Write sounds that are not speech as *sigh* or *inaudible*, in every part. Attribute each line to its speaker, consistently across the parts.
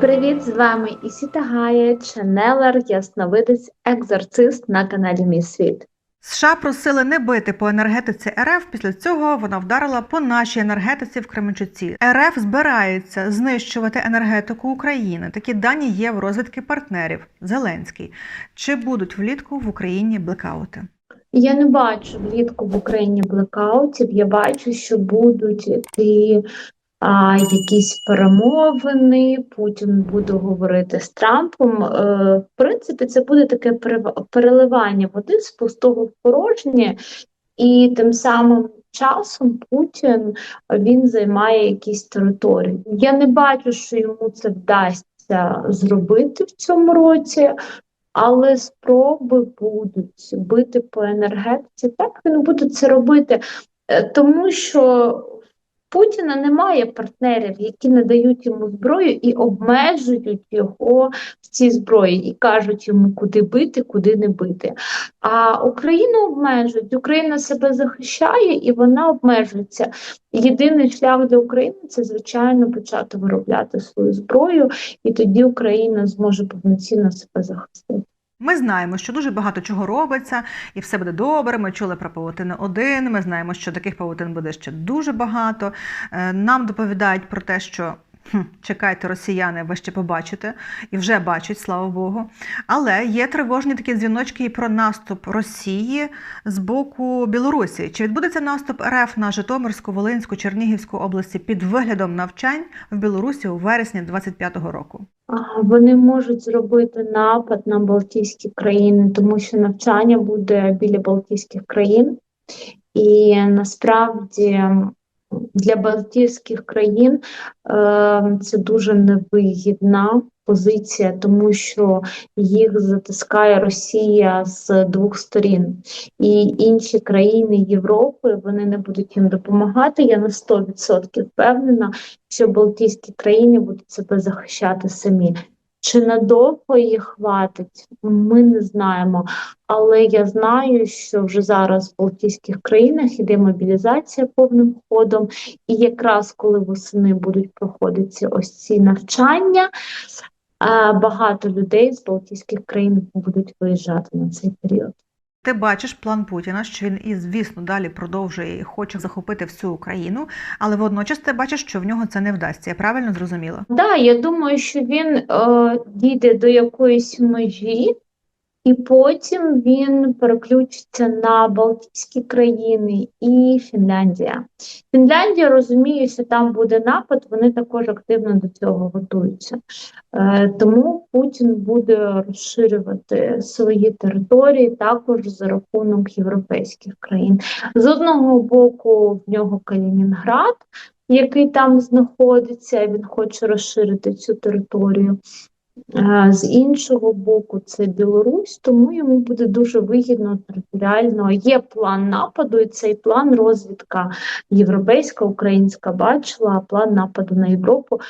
Speaker 1: Привіт, з вами Ісіта Гая, ченелер, ясновидець, екзорцист на каналі Мій Світ.
Speaker 2: США просили не бити по енергетиці РФ. Після цього вона вдарила по нашій енергетиці в Кременчуці. РФ збирається знищувати енергетику України. Такі дані є в розвідки партнерів. Зеленський. Чи будуть влітку в Україні блекаути?
Speaker 1: Я не бачу влітку в Україні блекаутів. Я бачу, що будуть йти а, якісь перемовини. Путін буде говорити з Трампом. Е, в принципі, це буде таке переливання води з пустого в порожнє, і тим самим часом Путін він займає якісь території. Я не бачу, що йому це вдасться зробити в цьому році. Але спроби будуть бити по енергетиці. Так він буде це робити, Е, тому що Путіна немає партнерів, які надають йому зброю і обмежують його в цій зброї, і кажуть йому, куди бити, куди не бити. А Україну обмежують, Україна себе захищає і вона обмежується. Єдиний шлях для України це звичайно почати виробляти свою зброю, і тоді Україна зможе повноцінно себе захистити.
Speaker 2: Ми знаємо, що дуже багато чого робиться, і все буде добре. Ми чули про павутину 1 Ми знаємо, що таких павутин буде ще дуже багато. Е, Нам доповідають про те, що хм, чекайте, росіяни, ви ще побачите, і вже бачать, слава Богу. Але є тривожні такі дзвіночки і про наступ Росії з боку Білорусі. Чи відбудеться наступ РФ на Житомирську, Волинську, Чернігівську області під виглядом навчань в Білорусі у вересні 25-го року?
Speaker 1: Вони можуть зробити напад на Балтійські країни, тому що навчання буде біля Балтійських країн, і насправді для Балтійських країн е, це дуже невигідна позиція, тому що їх затискає Росія з двох сторін, і інші країни Європи вони не будуть їм допомагати. Я на 100% впевнена, що Балтійські країни будуть себе захищати самі. Чи надовго їх хватить, ми не знаємо. Але я знаю, що вже зараз в Балтійських країнах іде мобілізація повним ходом, і якраз коли восени будуть проходити ось ці навчання, багато людей з Балтійських країн будуть виїжджати на цей період.
Speaker 2: Ти бачиш план Путіна, що він і, звісно, далі продовжує і хоче захопити всю Україну, але водночас ти бачиш, що в нього це не вдасться. Я правильно зрозуміла?
Speaker 1: Да, я думаю, що він е, дійде до якоїсь межі, і потім він переключиться на Балтійські країни і Фінляндія. Фінляндія розуміє, що там буде напад, вони також активно до цього готуються. Е, тому Путін буде розширювати свої території також за рахунок європейських країн. З одного боку, в нього Калінінград, який там знаходиться, він хоче розширити цю територію. З іншого боку, це Білорусь, тому йому буде дуже вигідно територіально. Є план нападу, і цей план розвідка європейська, українська бачила, план нападу на Європу.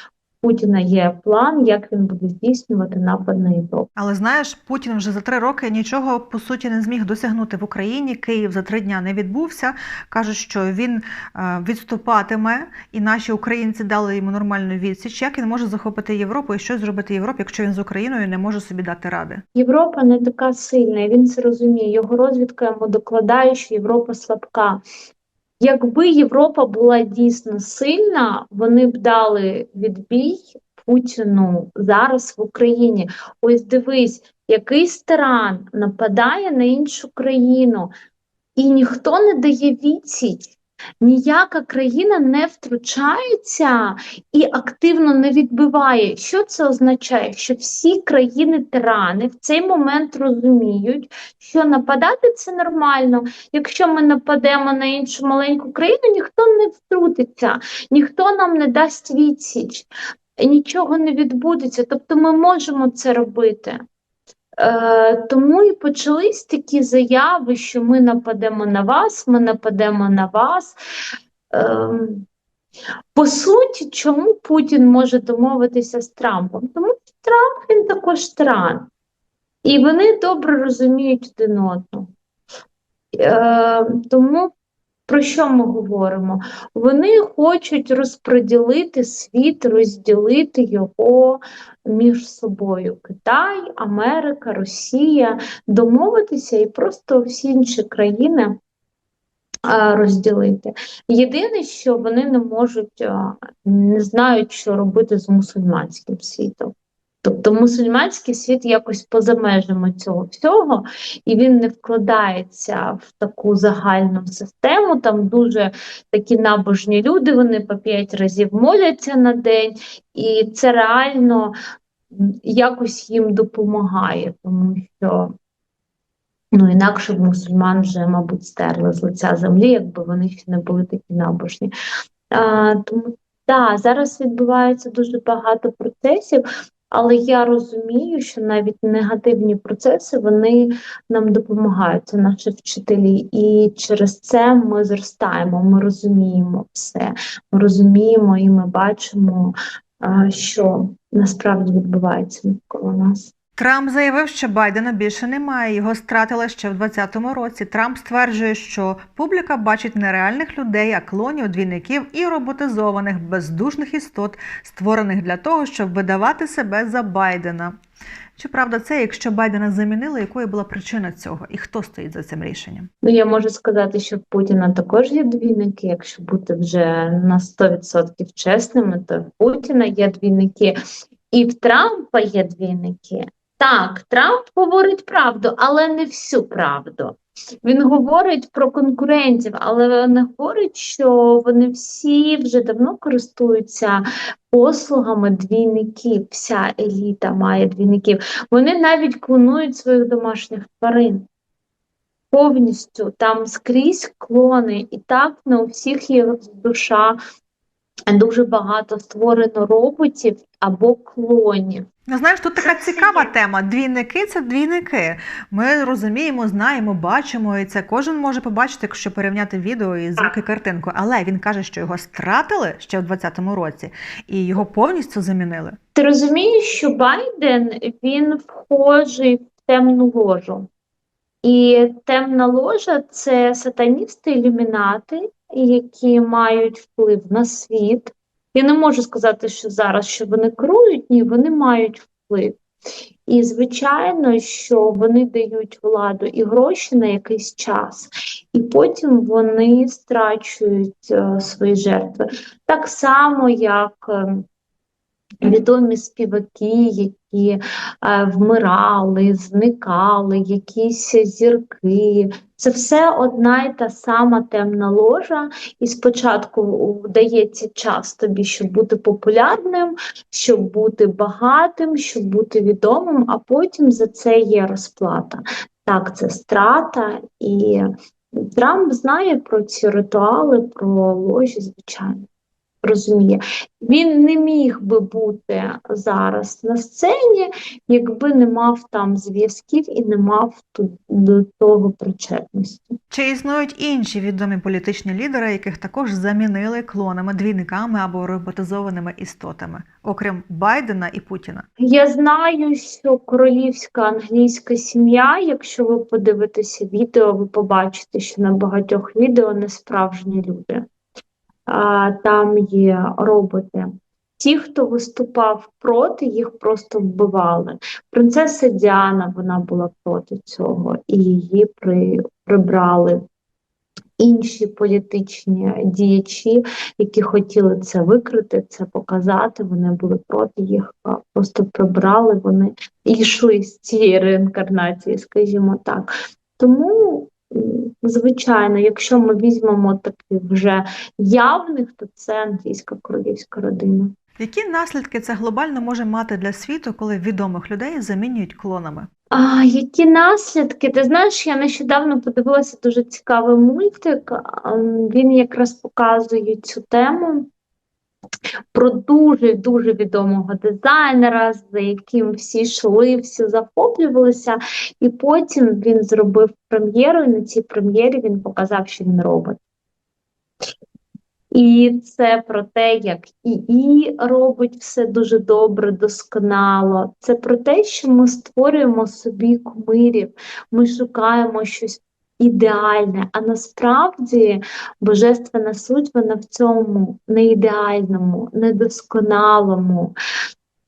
Speaker 1: Путіна є план, як він буде здійснювати напад на Європу.
Speaker 2: Але знаєш, Путін вже за три роки нічого по суті не зміг досягнути в Україні. Київ за три дня не відбувся. кажуть, що він е, відступатиме, і наші українці дали йому нормальну відсіч. Як він може захопити Європу і що зробити Європі, якщо він з Україною не може собі дати ради?
Speaker 1: Європа не така сильна, він це розуміє. Його розвідка йому докладає, що Європа слабка. Якби Європа була дійсно сильна, вони б дали відбій Путіну зараз в Україні. Ось дивись, якийсь тиран нападає на іншу країну, і ніхто не дає відсіч. Ніяка країна не втручається і активно не відбиває. Що це означає? Що всі країни-тирани в цей момент розуміють, що нападати це нормально. Якщо ми нападемо на іншу маленьку країну, ніхто не втрутиться, ніхто нам не дасть відсіч, нічого не відбудеться. Тобто ми можемо це робити. Е, тому і почались такі заяви, що ми нападемо на вас, ми нападемо на вас. Е, по суті, чому Путін може домовитися з Трампом? Тому що Трамп він також тиран. І вони добре розуміють один одного. Е, тому Про що ми говоримо? Вони хочуть розподілити світ, розділити його між собою. Китай, Америка, Росія, домовитися і просто всі інші країни розділити. Єдине, що вони не можуть, не знають, що робити з мусульманським світом. Тобто мусульманський світ якось поза межами цього всього, і він не вкладається в таку загальну систему. Там дуже такі набожні люди, вони по п'ять разів моляться на день, і це реально якось їм допомагає, тому що ну, інакше б мусульман вже, мабуть, стерли з лиця землі, якби вони ще не були такі набожні. А, тому так, зараз відбувається дуже багато процесів. Але я розумію, що навіть негативні процеси вони нам допомагають, це наші вчителі, і через це ми зростаємо, ми розуміємо все, ми розуміємо і ми бачимо, що насправді відбувається навколо нас.
Speaker 2: Трамп заявив, що Байдена більше немає. Його стратили ще в 2020 році. Трамп стверджує, що публіка бачить нереальних людей, а клонів, двійників і роботизованих бездушних істот, створених для того, щоб видавати себе за Байдена. Чи правда це, якщо Байдена замінили, якою була причина цього, і хто стоїть за цим рішенням?
Speaker 1: Ну, я можу сказати, що в Путіна також є двійники. Якщо бути вже на 100% чесними, то в Путіна є двійники, і в Трампа є двійники. Так, Трамп говорить правду, але не всю правду. Він говорить про конкурентів, але не говорить, що вони всі вже давно користуються послугами двійників. Вся еліта має двійників. Вони навіть клонують своїх домашніх тварин. Повністю там скрізь клони, і так не у всіх є душа. Дуже багато створено роботів або клонів.
Speaker 2: Ну, знаєш, тут така цікава тема. Двійники це двійники. Ми розуміємо, знаємо, бачимо, і це кожен може побачити, якщо порівняти відео і звук і картинку. Але він каже, що його стратили ще в 2020 році і його повністю замінили.
Speaker 1: Ти розумієш, що Байден він вхожий в темну ложу. І темна ложа це сатаністи ілюмінати, які мають вплив на світ. Я не можу сказати, що зараз що вони керують, ні, вони мають вплив. І звичайно, що вони дають владу і гроші на якийсь час, і потім вони страчують е, свої жертви. Так само, як е, відомі співаки, які е, вмирали, зникали, якісь зірки. Це все одна й та сама темна ложа, і спочатку дається час тобі, щоб бути популярним, щоб бути багатим, щоб бути відомим, а потім за це є розплата. Так, це страта, і Трамп знає про ці ритуали, про ложі, звичайно. Розуміє, він не міг би бути зараз на сцені, якби не мав там зв'язків і не мав до того причетності.
Speaker 2: Чи існують інші відомі політичні лідери, яких також замінили клонами, двійниками або роботизованими істотами, окрім Байдена і Путіна?
Speaker 1: Я знаю, що королівська англійська сім'я, якщо ви подивитеся відео, ви побачите, що на багатьох відео не справжні люди. Там є роботи. Ті, хто виступав проти, їх просто вбивали. Принцеса Діана вона була проти цього, і її при, прибрали. Інші політичні діячі, які хотіли це викрити, це показати, вони були проти їх, просто прибрали, вони йшли з цієї реінкарнації, скажімо так. Тому, звичайно, якщо ми візьмемо таких вже явних, то це англійська королівська родина.
Speaker 2: Які наслідки це глобально може мати для світу, коли відомих людей замінюють клонами?
Speaker 1: А, які наслідки? Ти знаєш, я нещодавно подивилася дуже цікавий мультик. Він якраз показує цю тему про дуже дуже відомого дизайнера, за яким всі йшли, всі захоплювалися, і потім він зробив прем'єру, і на цій прем'єрі він показав, що він робот. І це про те, як ІІ робить все дуже добре, досконало. Це про те, що ми створюємо собі кумирів, ми шукаємо щось ідеальне. А насправді божественна суть вона в цьому неідеальному, недосконалому.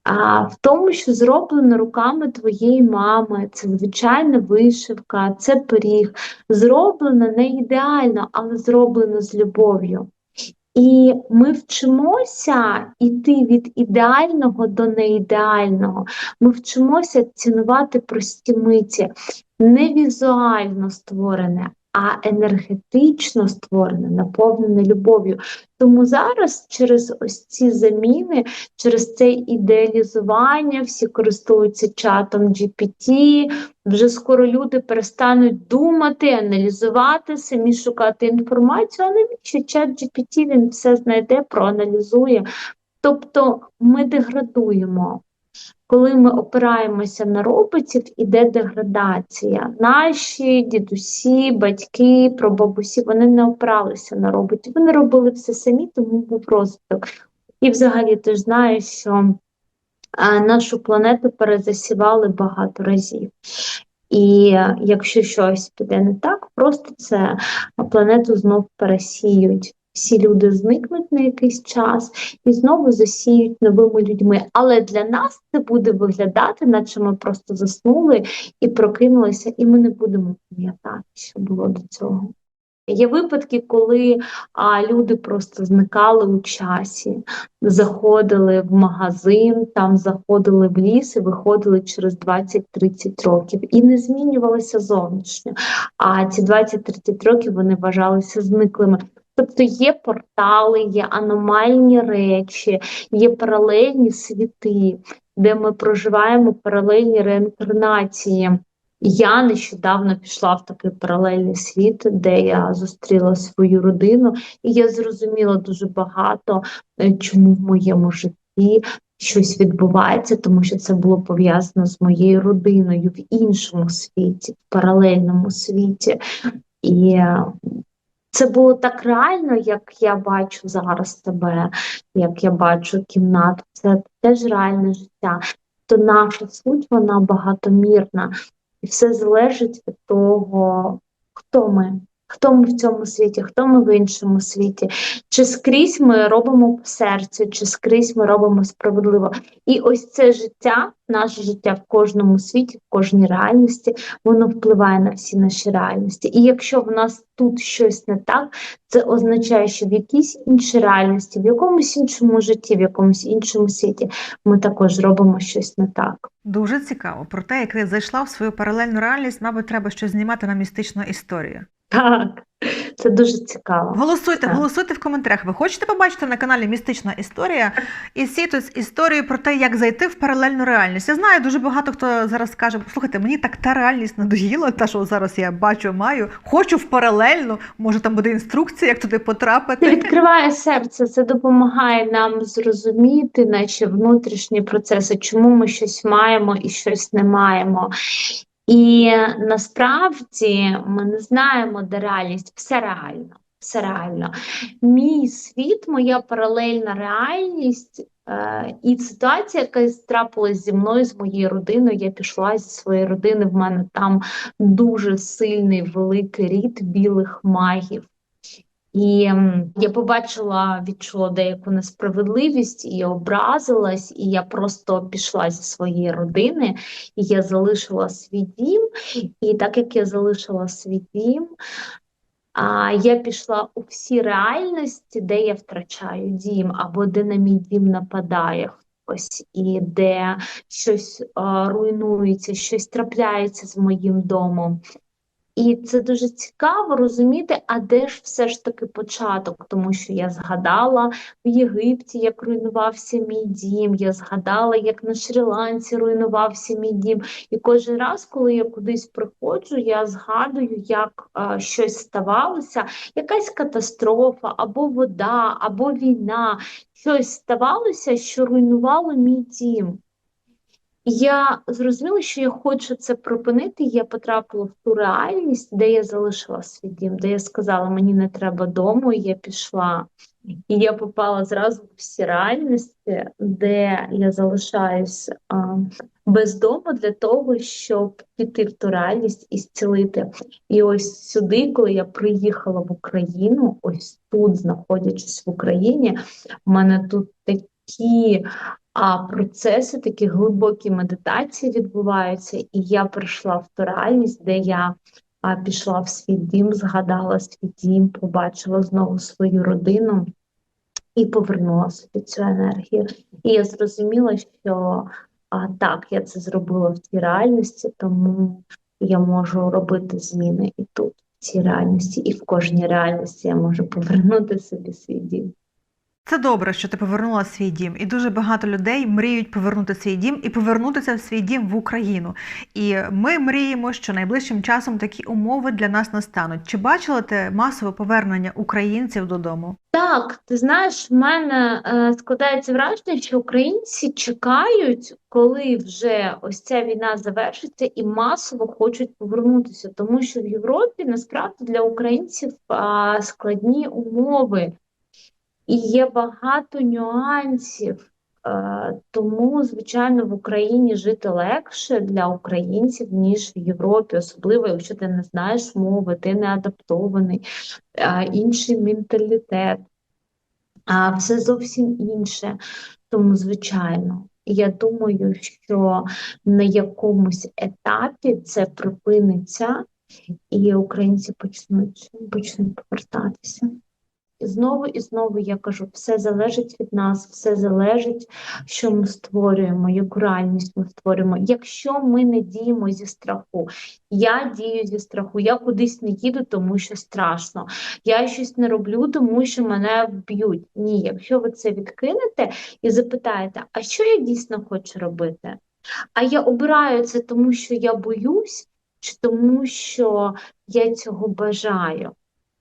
Speaker 1: А в тому, що зроблено руками твоєї мами, це звичайна вишивка, це пиріг. Зроблено не ідеально, але зроблено з любов'ю. І ми вчимося йти від ідеального до неідеального. Ми вчимося цінувати прості миті, не візуально створене, а енергетично створене, наповнене любов'ю. Тому зараз через ось ці заміни, через це ідеалізування, всі користуються чатом GPT, вже скоро люди перестануть думати, аналізувати, самі шукати інформацію, а навіщо чат GPT він все знайде, проаналізує. Тобто ми деградуємо. Коли ми опираємося на роботів, іде деградація. Наші дідусі, батьки, прабабусі, вони не опиралися на роботів. Вони робили все самі, тому був розвиток. І взагалі ти ж знаєш, що а, нашу планету перезасівали багато разів. І е, якщо щось піде не так, просто це планету знов пересіють. Всі люди зникнуть на якийсь час і знову засіють новими людьми. Але для нас це буде виглядати, наче ми просто заснули і прокинулися, і ми не будемо пам'ятати, що було до цього. Є випадки, коли а, люди просто зникали у часі, заходили в магазин, там заходили в ліс і виходили через 20-30 років і не змінювалися зовнішньо. А ці 20-30 років вони вважалися зниклими. Тобто є портали, є аномальні речі, є паралельні світи, де ми проживаємо паралельні реінкарнації. Я нещодавно пішла в такий паралельний світ, де я зустріла свою родину, і я зрозуміла дуже багато, е, чому в моєму житті щось відбувається, тому що це було пов'язано з моєю родиною в іншому світі, в паралельному світі. І це було так реально, як я бачу зараз тебе, як я бачу кімнату. Це теж реальне життя. То наша суть вона багатомірна, і все залежить від того, хто ми. Хто ми в цьому світі, хто ми в іншому світі, чи скрізь ми робимо серцю, чи скрізь ми робимо справедливо. І ось це життя, наше життя в кожному світі, в кожній реальності, воно впливає на всі наші реальності. І якщо в нас тут щось не так, це означає, що в якійсь іншій реальності, в якомусь іншому житті, в якомусь іншому світі ми також робимо щось не так.
Speaker 2: Дуже цікаво. Про те, як ти зайшла в свою паралельну реальність, мабуть, треба щось знімати на містичну історію.
Speaker 1: Так, це дуже цікаво.
Speaker 2: Голосуйте,
Speaker 1: Так.
Speaker 2: голосуйте в коментарях. Ви хочете побачити на каналі Містична історія і всі тут історії про те, як зайти в паралельну реальність. Я знаю, дуже багато хто зараз скаже: слухайте, мені так та реальність надоїла, та що зараз я бачу, маю, хочу в паралельну. Може, там буде інструкція, як туди
Speaker 1: Це
Speaker 2: потрапити.
Speaker 1: відкриває серце, це допомагає нам зрозуміти наші внутрішні процеси, чому ми щось маємо і щось не маємо. І насправді ми не знаємо, де реальність, все реально. Все реально. Мій світ, моя паралельна реальність е, і ситуація, яка трапилась зі мною, з моєю родиною. Я пішла зі своєї родини. В мене там дуже сильний великий рід білих магів. І я побачила, відчула деяку несправедливість і образилась, і я просто пішла зі своєї родини, і я залишила свій дім. І так як я залишила свій дім, а, я пішла у всі реальності, де я втрачаю дім, або де на мій дім нападає хтось, і де щось а, руйнується, щось трапляється з моїм домом. І це дуже цікаво розуміти, а де ж все ж таки початок, тому що я згадала в Єгипті, як руйнувався мій дім, я згадала, як на Шрі-Ланці руйнувався мій дім. І кожен раз, коли я кудись приходжу, я згадую, як е, щось ставалося, якась катастрофа, або вода, або війна, щось ставалося, що руйнувало мій дім. Я зрозуміла, що я хочу це припинити. Я потрапила в ту реальність, де я залишила свій дім, де я сказала, мені не треба дому, і я пішла. І я попала зразу в всі реальності, де я залишаюсь а, без дому для того, щоб піти в ту реальність і зцілити. І ось сюди, коли я приїхала в Україну, ось тут, знаходячись в Україні, в мене тут такі а, процеси, такі глибокі медитації відбуваються, і я прийшла в ту реальність, де я а, пішла в свій дім, згадала свій дім, побачила знову свою родину і повернула собі цю енергію. І я зрозуміла, що а, так, я це зробила в цій реальності, тому я можу робити зміни і тут, в цій реальності, і в кожній реальності я можу повернути собі свій дім.
Speaker 2: Це добре, що ти повернула свій дім, і дуже багато людей мріють повернути свій дім і повернутися в свій дім в Україну. І ми мріємо, що найближчим часом такі умови для нас настануть. Чи бачила ти масове повернення українців додому?
Speaker 1: Так, ти знаєш, в мене е, складається враження, що українці чекають, коли вже ось ця війна завершиться, і масово хочуть повернутися, тому що в Європі насправді для українців а, складні умови, і є багато нюансів. Е, тому, звичайно, в Україні жити легше для українців, ніж в Європі, особливо якщо ти не знаєш мови, ти не адаптований, е, інший менталітет а все зовсім інше. Тому, звичайно, я думаю, що на якомусь етапі це припиниться, і українці почнуть, почнуть повертатися. І знову і знову я кажу, все залежить від нас, все залежить, що ми створюємо, яку реальність ми створюємо. Якщо ми не діємо зі страху, я дію зі страху, я кудись не їду, тому що страшно. Я щось не роблю, тому що мене вб'ють. Ні, якщо ви це відкинете і запитаєте, а що я дійсно хочу робити? А я обираю це, тому що я боюсь, чи тому що я цього бажаю.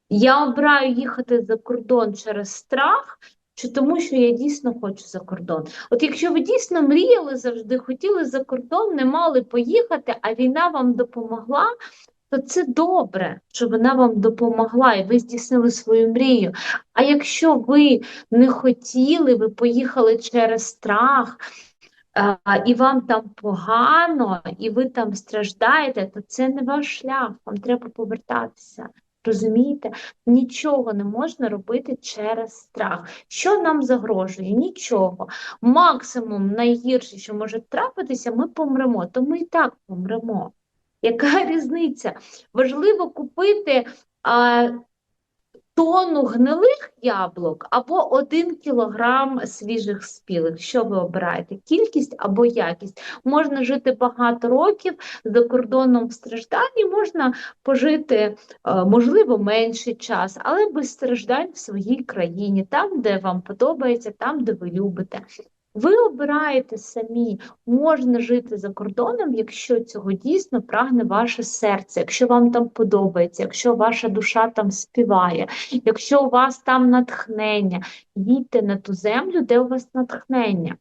Speaker 1: Я обираю їхати за кордон через страх, чи тому, що я дійсно хочу за кордон. От якщо ви дійсно мріяли завжди, хотіли за кордон, не мали поїхати, а війна вам допомогла, то це добре, що вона вам допомогла, і ви здійснили свою мрію. А якщо ви не хотіли, ви поїхали через страх, і вам там погано, і ви там страждаєте, то це не ваш шлях, вам треба повертатися. Розумієте? Нічого не можна робити через страх. Що нам загрожує? Нічого. Максимум найгірше, що може трапитися, ми помремо, то ми і так помремо. Яка *laughs* різниця? Важливо купити а, тонну гнилих яблук або один кілограм свіжих спілих. Що ви обираєте? Кількість або якість. Можна жити багато років за кордоном в стражданні, можна пожити, е, можливо, менший час, але без страждань в своїй країні, там, де вам подобається, там, де ви любите. Ви обираєте самі, можна жити за кордоном, якщо цього дійсно прагне ваше серце, якщо вам там подобається, якщо ваша душа там співає, якщо у вас там натхнення, їдьте на ту землю, де у вас натхнення.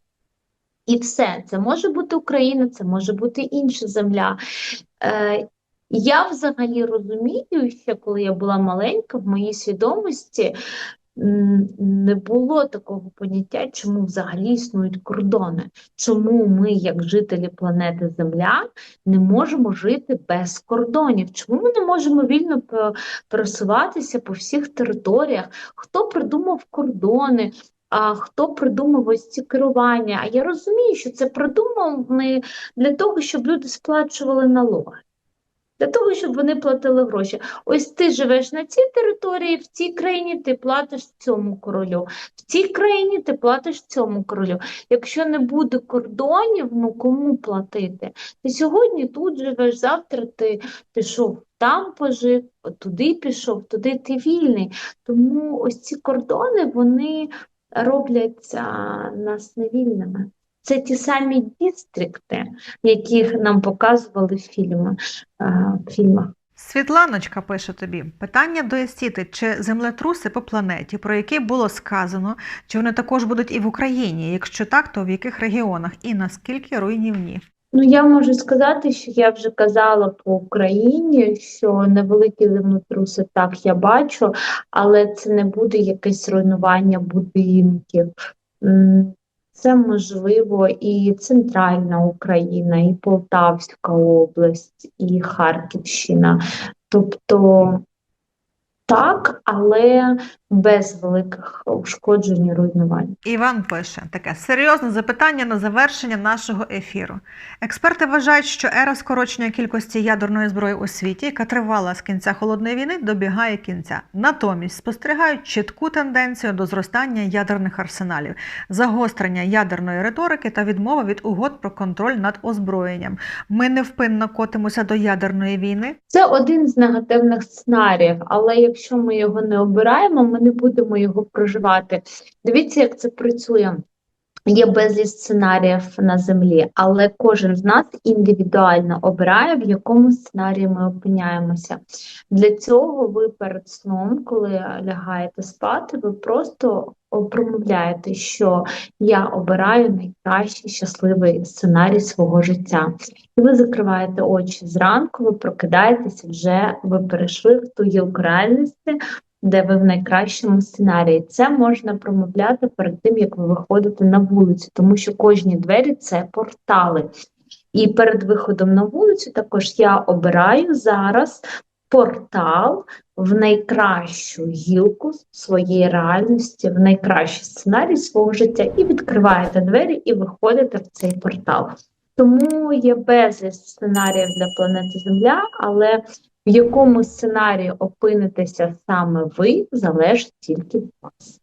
Speaker 1: І все, це може бути Україна, це може бути інша земля. Е, я взагалі розумію, що коли я була маленька, в моїй свідомості не було такого поняття, чому взагалі існують кордони, чому ми, як жителі планети Земля, не можемо жити без кордонів, чому ми не можемо вільно пересуватися по всіх територіях, хто придумав кордони. А хто придумав ось ці керування? А я розумію, що це придумав не для того, щоб люди сплачували налоги. Для того, щоб вони платили гроші. Ось ти живеш на цій території, в цій країні ти платиш цьому королю, в цій країні ти платиш цьому королю. Якщо не буде кордонів, ну кому платити? Ти сьогодні тут живеш, завтра ти пішов там пожив, туди пішов, туди ти вільний. Тому ось ці кордони, вони роблять нас невільними. Це ті самі дістрикти, яких нам показували в фільмах.
Speaker 2: Світланочка пише тобі питання до Естіти, чи землетруси по планеті, про які було сказано, чи вони також будуть і в Україні? Якщо так, то в яких регіонах і наскільки руйнівні?
Speaker 1: Ну, я можу сказати, що я вже казала по Україні, що невеликі землетруси так я бачу, але це не буде якесь руйнування будинків. Це можливо і Центральна Україна, і Полтавська область, і Харківщина. Тобто так, але без великих ушкоджень і руйнувань.
Speaker 2: Іван пише таке серйозне запитання на завершення нашого ефіру. Експерти вважають, що ера скорочення кількості ядерної зброї у світі, яка тривала з кінця холодної війни, добігає кінця. Натомість спостерігають чітку тенденцію до зростання ядерних арсеналів, загострення ядерної риторики та відмова від угод про контроль над озброєнням. Ми невпинно котимося до ядерної війни.
Speaker 1: Це один з негативних сценаріїв, але якщо ми його не обираємо, ми не будемо його проживати. Дивіться, як це працює. Є безліч сценаріїв на землі, але кожен з нас індивідуально обирає, в якому сценарії ми опиняємося. Для цього ви перед сном, коли лягаєте спати, ви просто промовляєте, що я обираю найкращий щасливий сценарій свого життя. І ви закриваєте очі зранку, ви прокидаєтеся вже, ви перейшли в ту гілку реальності, де ви в найкращому сценарії. Це можна промовляти перед тим, як ви виходите на вулицю, тому що кожні двері це портали. І перед виходом на вулицю також я обираю зараз портал в найкращу гілку своєї реальності, в найкращий сценарій свого життя, і відкриваєте двері і виходите в цей портал. Тому є безліч сценаріїв для планети Земля, але якому сценарії опинитеся саме ви, залежить тільки від вас.